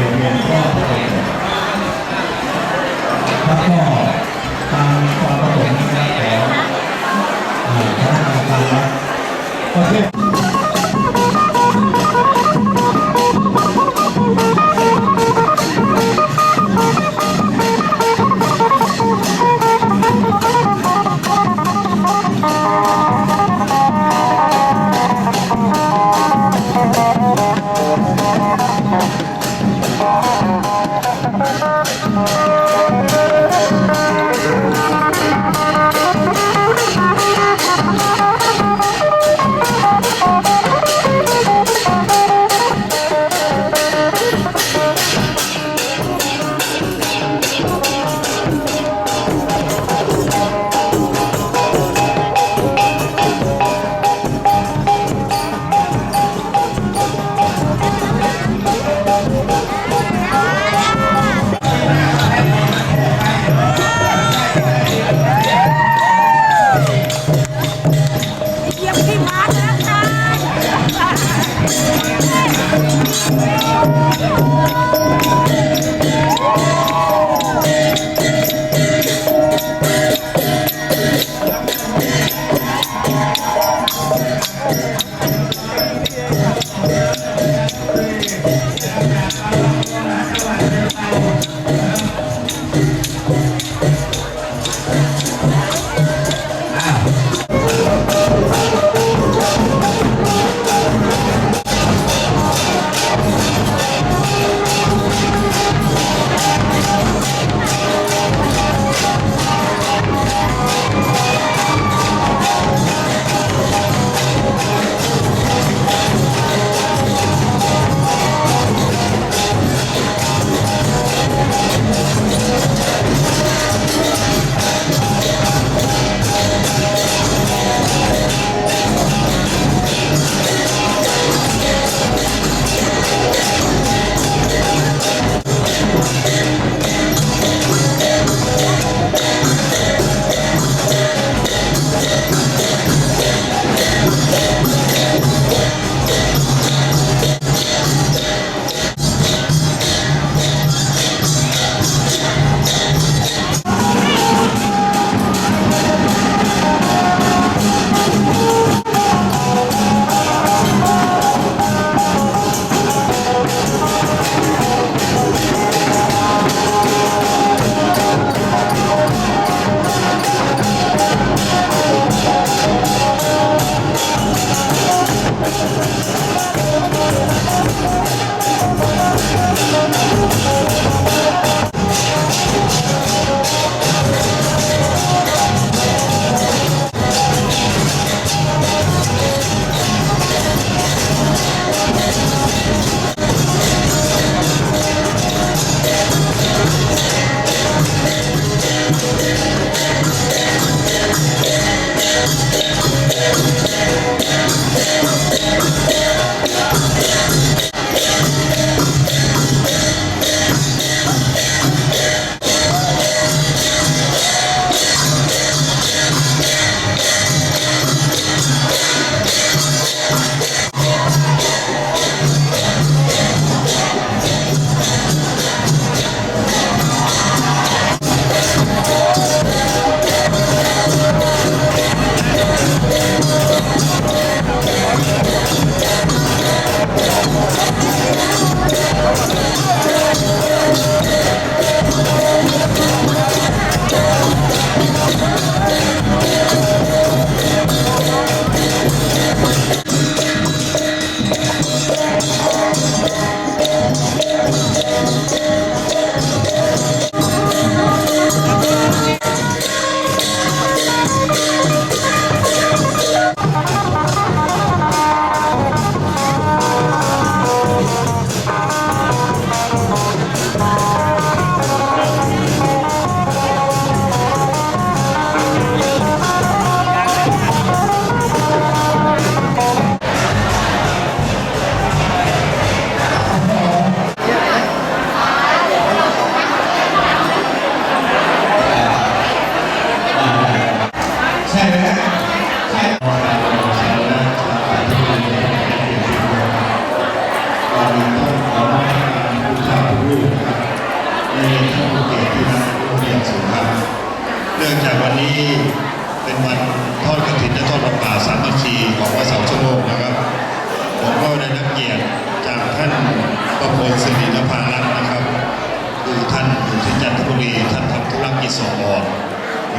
โ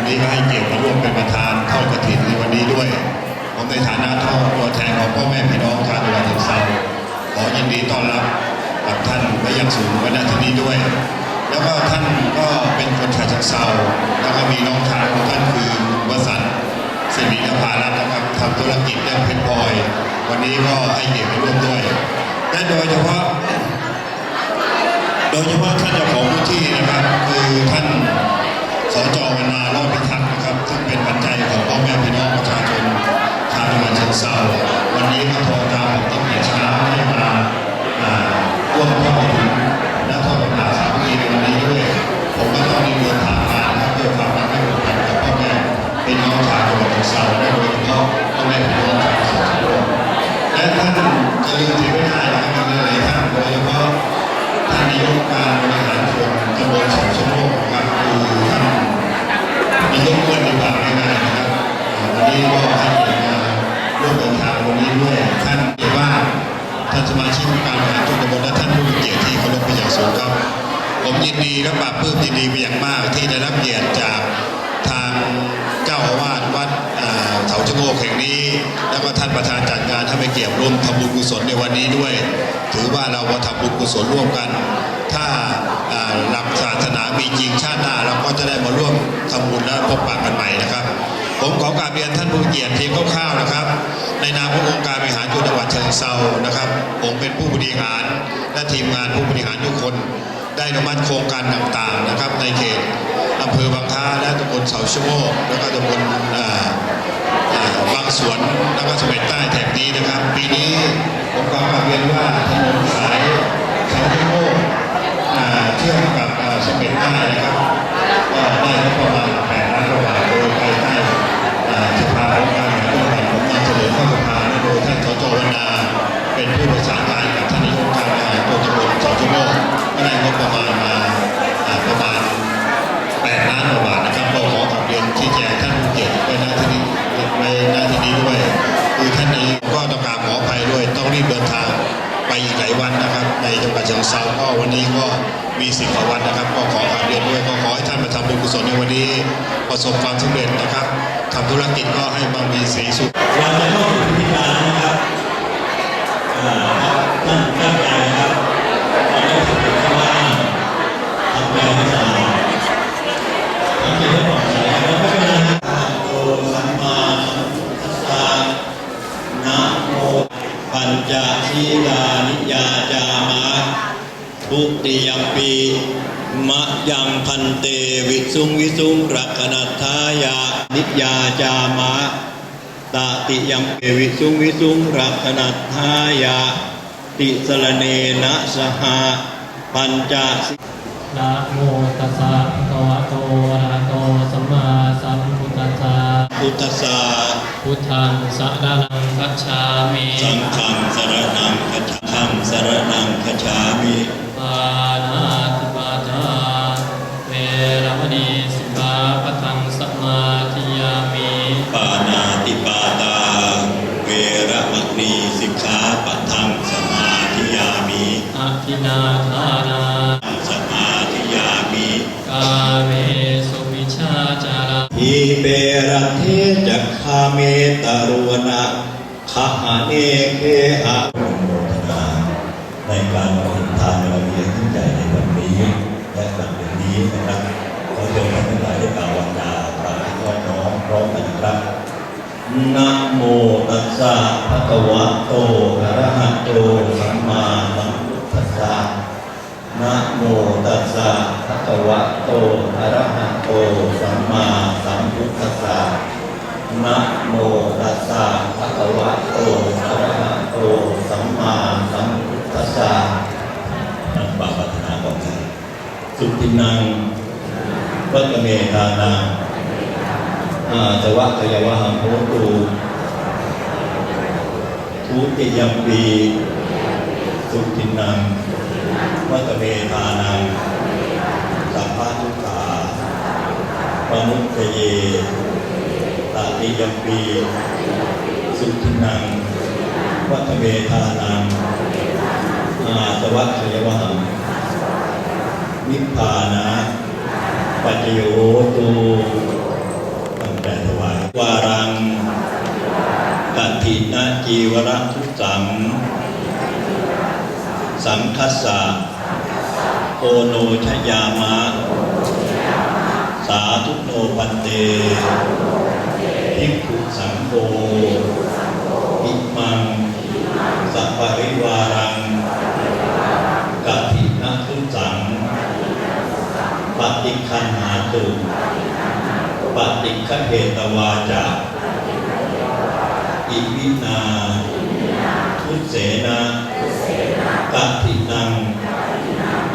วันนี้ก็ให้เกียรติมาร่วมเป็นประธานทอดกฐินในวันนี้ด้วย ผมในฐานะท่อตัวแทนของพ่อแม่พี่น้องชาวจังหวัดฉะเชิงเทราขอยินดีต้อนรับกับท่านไว้อยังสูงไว้ณที่นี้ด้วย แล้วก็ท่านก็เป็นคนฉะเชิงเทราแล้วก็มีน้องชายของท่านคือวสันต์สิรินภารัตน์นะครับทำธุรกิจเรื่องเพชรพลอยวันนี้ก็ให้เกียรติมาร่วมด้วยและโดยเฉพาะโดยเฉพาะท่านเจ้าของพื้นที่นะครับ คือท่าน สจวนาโรจน์พิทักษานสมาชิกการบริหารส่วนตำบลและท่านผู้มีเกียรติที่เคารพเป็นอย่างสูงครับ ผมยินดีและปราบปลื้มยินดีเป็นอย่างมากที่ได้รับเกียรติจากทางเจ้าอาวาสวัดเถาชะโงกแห่งนี้ แล้วก็ท่านประธานจัดงานท่านไปเกียรติร่วมทำบุญกุศลในวันนี้ด้วย ถือว่าเรามาทำบุญกุศลร่วมกัน ถ้าอ่าหลักศาสนามีจริงชาติหน้าเราก็จะได้มาร่วมทำบุญและพบปะกันใหม่นะครับ ผมขอกราบเรียนท่านผู้เกียรติเพียงคร่าวๆนะครับ ในนามขององค์การบริหารจังหวัดเชียงเทรานะครับ ผมเป็นผู้บริหารและทีมงานผู้บริหารทุกคน ได้อนุมัติโครงการต่างๆนะครับ ในเขตอำเภอบางคล้าและตำบลเสาชะโงกแล้วก็ตำบลบางสวนแล้วก็สมัยใต้แถบนี้นะครับ ปีนี้ผมขอกราบเรียนว่าถนนสายเสาชะโงกอ่าเชื่อมกับอ่าสมัยใต้นะครับได้งบประมาณ8ล้านกว่าบาทโดยภายใต้ สภาองค์การบริหารส่วนจังหวัดผมนเสนอเข้าสภาโดยท่านสจวนาเป็นผู้ประสานงานกับท่านนายกการบริหารตัวตำบลเสาชะโงกก็ได้งบประมาณมาประมาณ8ล้านกว่าบาทนะครับก็ขอกลับเรียนชี้แจงท่านผู้เกียรติไว้หน้าที่นี้ไว้หน้าที่นี้ด้วยคือท่านนายกก็ต้องกราบขออภัยด้วยต้องรีบเดินทางไปอีกหลายวันนะครับ ในจังหวัดเชียงเทราก็วันนี้ก็มีสิบกว่าวันนะครับ ก็ขอกราบเรียนด้วยก็ขอให้ท่านมาทำบุญกุศลในวันนี้ประสบความสำเร็จนะครับทำธุรกิจก็ให้บังมีสีสุขวันจะเข้าสู่พิธีการนะครับท่าท่านตั้งใจน ปัญจศีลานิยาจามะทุติยปีมะยังพันเตวิสุงวิสุงรักนัทายานิยาจามะตติยมเปวิสุงวิสุงรักนัทธายาติสรเนนะสหปัญจสิ นะโมตัสสะภะคะวะโตอะระหะโตสัมมาสัมพุทธัสสะพุทธสสะพุทธังสะระนังคัจฉามิสังฆังสรนังคัจฉาคังสรนังคัจฉามิปานา รุวนะขหะเนเคหะโมทนาในการมาเห็นทานเราเรียนขึ้นใจในวันนี้และหลังจากนี้นะครับขอเชิญท่านทั้งหลายได้กล่าววันดากราบที่น้อน้อมพร้อมกันะครับนะโมตัสสะภะคะวะโตอะระหะโตสัมมาสัมพุทธัสสะนะโมตัสสะภะคะวะโตอะระหะโตสัมมาสัมพุทธัสสะ นะโมตัสสะภะคะวะโตอะระหะโตสัมมาสัมพุทธัสสะนั่นบาปปัฒนาของท่านสุตินังวัตเมธานังอาจวะขยวะหังโหตูทุติยมปีสุตินังวัตเมธานังสัพพะทุกขาปมุตเย ตาติยมปีสุทินังวัฒเมธานังอาสวัคยวหังนิพพานะปัจโยตูตั้งแต่ถวายวารังกัตถินะจีวรทุสัง สังคัสสะโอโนชยามะ สาธุโนปันเต ทิกขุสังโฆอิมัง สัพปริวารังกัตถินะทุสัง ปฏิคันหาตุปฏิฆเหตวาจาอิวินาทุเสนากัตถินัง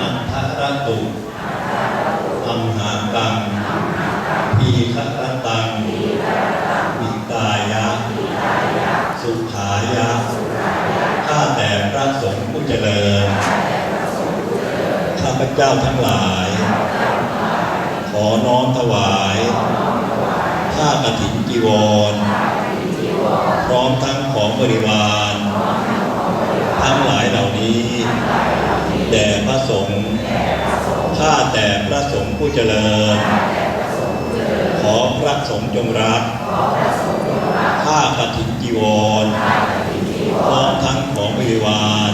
อัฏฐรตุอัมหากังพีคร สุขายะ ข้าแต่พระสงฆ์ผู้เจริญ ข้าพเจ้าทั้งหลาย ขอน้อมถวายผ้ากฐินจีวร พร้อมทั้งของบริวาร ทั้งหลายเหล่านี้แด่พระสงฆ์ข้าแต่พระสงฆ์ผู้เจริญ ขอพระสงฆ์จงรับ ผ้ากฐินจีวรพร้อมทั้งของบริวาร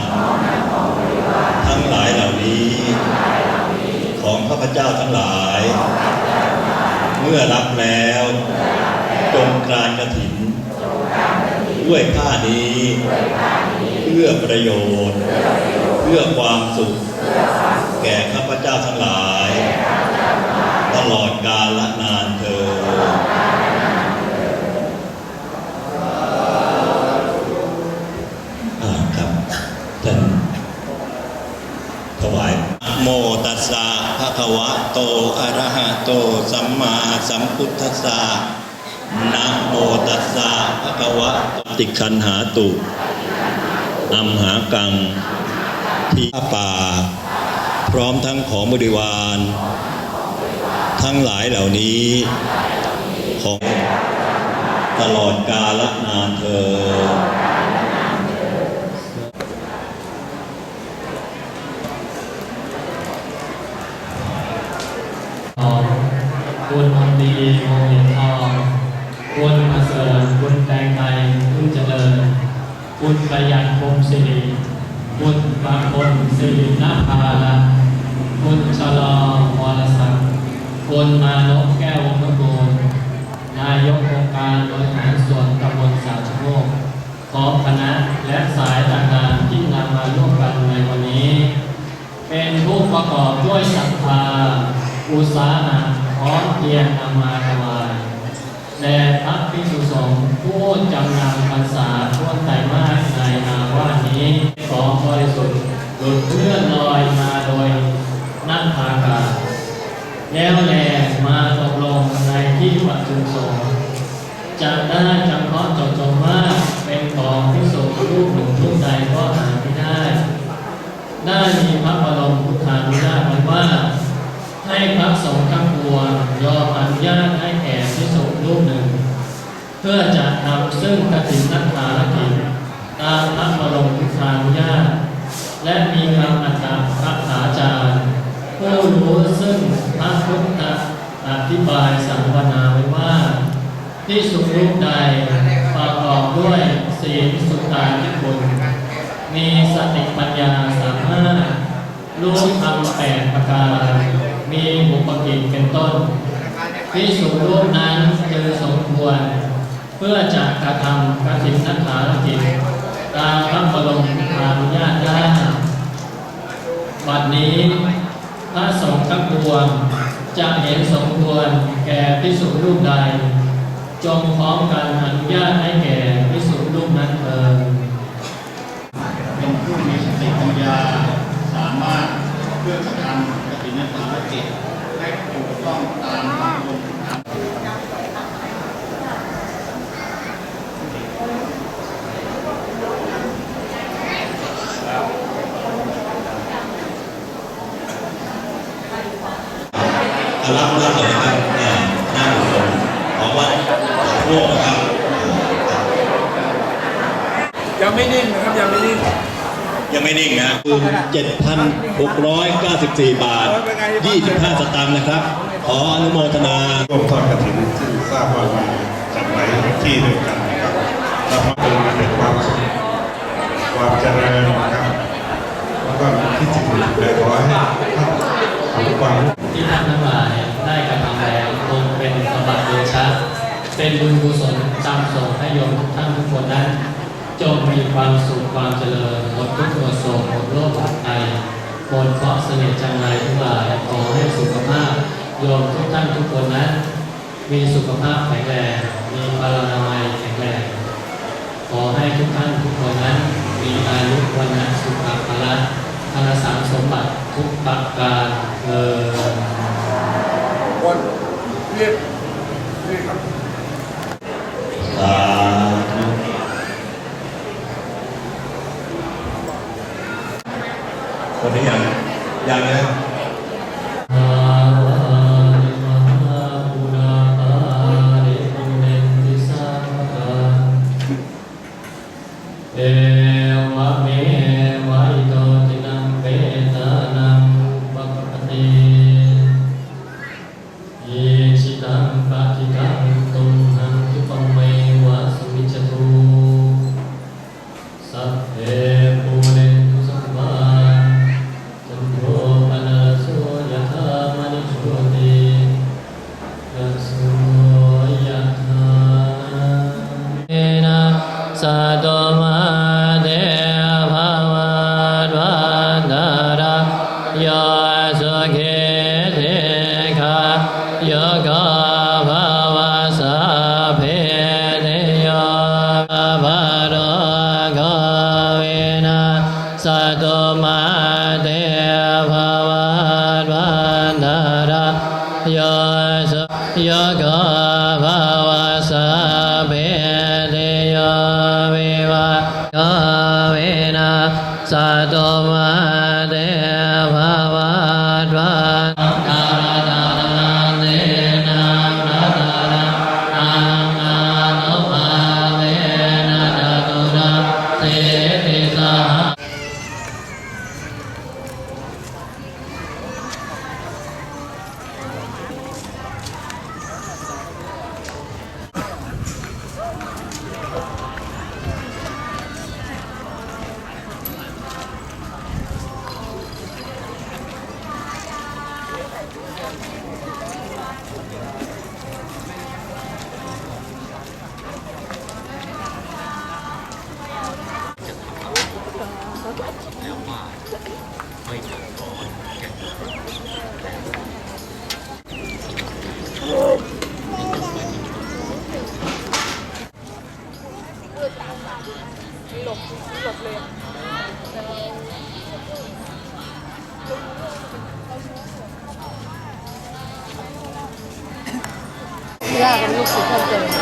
ทั้งหลายเหล่านี้ ของข้าพเจ้าทั้งหลาย เมื่อรับแล้วจงกรานกฐินด้วยผ้านี้ เพื่อประโยชน์ เพื่อความสุข แก่ข้าพเจ้าทั้งหลาย ตลอดกาล ภะคะวะโตอะระหะโต สัมมาสัมพุทธัสสะนะโมตัสสะภะคะวะตติคันหาตุอัมหากังที่ป่า พร้อมทั้งของบริวาร ทั้งหลายเหล่านี้ ของตลอดกาลนานเธอญ ทอง คุณทำดีโมเห็นทองคุณประเสริฐคุณแตงไทยคุณเจริญคุณประหยัดคมสิริคุณบางคนสิรินาภาละคุณชะลอวรศักดิ์คุณมานพแก้ววงศ์กูลนายกองค์การบริหารส่วนตำบลสาวชโงกพร้อคณะและสายต่างๆที่นำมาร่วมกันในวันนี้ เป็นผู้ประกอบด้วยศรัทธาอุตสาหะ พรอเพียงนำมาถวายแด่พระภิกษุสงฆ์ผู้จำนำพรรษาทั่วไตรมาสในอาว่านี้ของบริสุทธิ์หลุดเลื่อนลอยมาโดยนั่งพากาแล้วแลมาตกลงในที่ประชุมสงฆ์จะได้จำเพาะจาะจงว่าเป็นของภิกษุรูปหนึ่งรูปใดก็หาไม่ได้ ได้มีพระบรมพุทธานุญาตไว้ว่า ให้พระสงฆ์ทั้ง ปวงยอมอนุญาตให้แก่พิสุรูปหนึ่ง เพื่อจะทำซึ่งกฐินนักภารกิจตามพระบรมพุทานุญาต และมีคำอัตถพระขาจารย์ผู้รู้ซึ่งพระพุทธอธิบายสังวนาไว้ว่าพิสุรูปใดประกอบด้วยศีลสุตตานิคุณมีสติปัญญาสามารถรู้ทำแปดประการ มีบุปกิจเป็นต้นพิสุรูปนั้นคือสมควร เพื่อจะกระทำกฐินนักขากิจตามพระบรมรานุญาตได้บัดนี้พระสงฆ์ทั้งปวงจะเห็นสมควรแก่พิสุรูปใด จงพร้อมกันอนุญาตให้แก่พิสุรูปนั้นเถิด เป็นผู้มีสติปัญญาสามารถเพื่อกระทำกฐินภารกิจให้ถูกต้องตามพระบรมธรรม รับรับเลยครับอ่านั่ วัดโลกนะครับ ยังไม่นิ่งนะครับยังไม่นิ่ง ยังไม่นิ่งนะคือ 7,694 บาท 25 สตางค์นะครับ ขออนุโมทนาร่วมทอดกระถิ่นซึ่งทราบว่ามาจากหลายที่ด้วยกันนะครับแล้วก็เป็นมาเป็นความสุขความเจริญนะครับแล้วก็ที่จริงเลยขอให้ท่านทำความที่ท่านทั้งหลายได้กระทำแล้วคงเป็นสมบัติเดชะเป็นบุญกุศลจำส่งให้โยมทุกท่านทุกคนนั้น จงมีความสุขความเจริญหมดทุกข์หมดโศกหมดโรคหมดภัยหมดเคราะห์เสน่ห์จังไรทั้งหลายขอให้สุขภาพโยมทุกท่านทุกคนนั้นมีสุขภาพแข็งแรงมีพลานามัยแข็งแรงขอให้ทุกท่านทุกคนนั้น มีอายุวันนะสุขภาละพลสารสมบัติทุกประการเออคนเรียกเรียกครับ สาธุ วันนี้ยังยังนะเอวะเมวะอิโตตินังเปตานังปะปะติเย สุเข ย่าเ